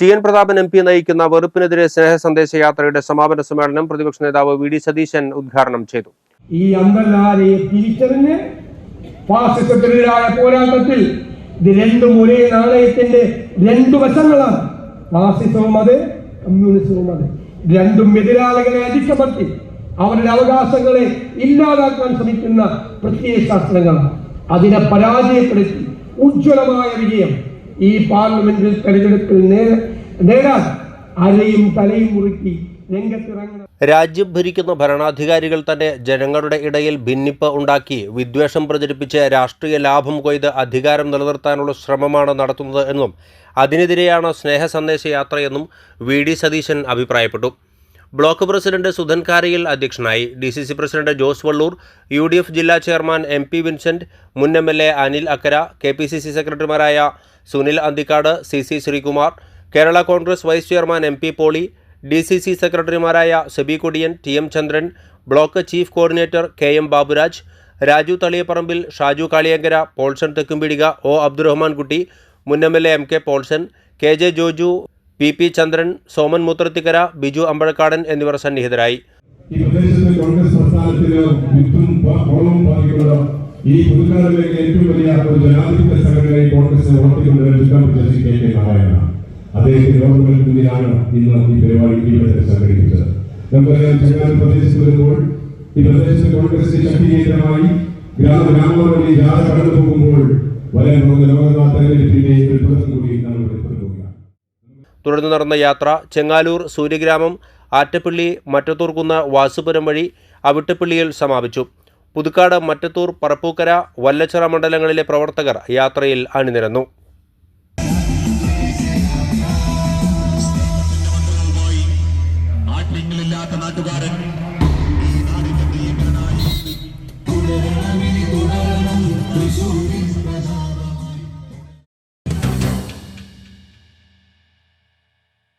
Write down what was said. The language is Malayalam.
T N Prathapan M P നയിക്കുന്ന വെറുപ്പിനെതിരെ സ്നേഹ സന്ദേശ യാത്രയുടെ സമാപന സമ്മേളനം പ്രതിപക്ഷ നേതാവ് വി ഡി സതീശൻ ഉദ്ഘാടനം ചെയ്തു. ഈ അമ്പലാരെ തിരിച്ചറിഞ്ഞ് ഫാസിസത്തിനെതിരായ പോരാട്ടത്തിൽ ഇത് രണ്ടും ഒരേ നാണയത്തിന്റെ രണ്ടു വശങ്ങളാണ്. ഫാസിസവും അത് കമ്മ്യൂണിസവും അത്. രണ്ടും എതിരാളികളെ അടിച്ചമർത്തി അവരുടെ അവകാശങ്ങളെ ഇല്ലാതാക്കാൻ ശ്രമിക്കുന്ന പ്രത്യയ ശാസ്ത്രങ്ങളാണ്. അതിനെ പരാജയപ്പെടുത്തി ഉജ്ജ്വലമായ വിജയം ഈ പാർലമെന്റിൽ തെരഞ്ഞെടുപ്പിൽ നേടാൻ അരയും തലയും മുറുക്കി രാജ്യം ഭരിക്കുന്ന ഭരണാധികാരികൾ തന്നെ ജനങ്ങളുടെ ഇടയിൽ ഭിന്നിപ്പ് ഉണ്ടാക്കി വിദ്വേഷം പ്രചരിപ്പിച്ച് രാഷ്ട്രീയ ലാഭം കൊയ്ത് അധികാരം നിലനിർത്താനുള്ള ശ്രമമാണ് നടത്തുന്നത് എന്നും അതിനെതിരെയാണ് സ്നേഹ സന്ദേശ യാത്രയെന്നും വി ഡി സതീശൻ അഭിപ്രായപ്പെട്ടു. ബ്ലോക്ക് പ്രസിഡന്റ് സുധൻ കാരയിൽ അധ്യക്ഷനായി. D C C president Jose Vallur U D F ജില്ലാ ചെയർമാൻ എം പി വിൻസെന്റ് മുൻ M L A Anil Akkara K P C C സെക്രട്ടറിമാരായ Sunil Anthikad C C Sreekumar Kerala Congress vice chairman M P Poly D C C സെക്രട്ടറിമാരായ Seby Kodiyan T M Chandran block chief coordinator K M Baburaj Raju Thaliyaparambil Shaju Kaliyankara Polson Thekkumpidika O Abdurahman Kutty മുൻ M L A M K Polson K J Joju P P Chandran Soman Moothrathikkara Biju Ambazhakkadan എന്നിവർ സന്നിഹിതരായി. ഈ പ്രദേശത്തെ ഈ ശക്തികേന്ദ്രമായി ഗ്രാമ ഗ്രാമങ്ങൾ വഴി ജാഥ കടന്നു പോകുമ്പോൾ വരാൻ പോകുന്ന ലോകനാഥ തെരഞ്ഞെടുപ്പിന്റെ തുടക്കം കൂടി നമ്മൾ തുടർന്ന് നടന്ന യാത്ര ചെങ്ങാലൂർ സൂര്യഗ്രാമം ആറ്റപ്പള്ളി മറ്റത്തൂർകുന്ന് വാസുപുരം വഴി അവിട്ടപ്പള്ളിയിൽ സമാപിച്ചു. പുതുക്കാട് മറ്റത്തൂർ പറപ്പൂക്കര വല്ലച്ചിറ മണ്ഡലങ്ങളിലെ പ്രവർത്തകർ യാത്രയിൽ അണിനിരന്നു. നാട്ടുകാരൻ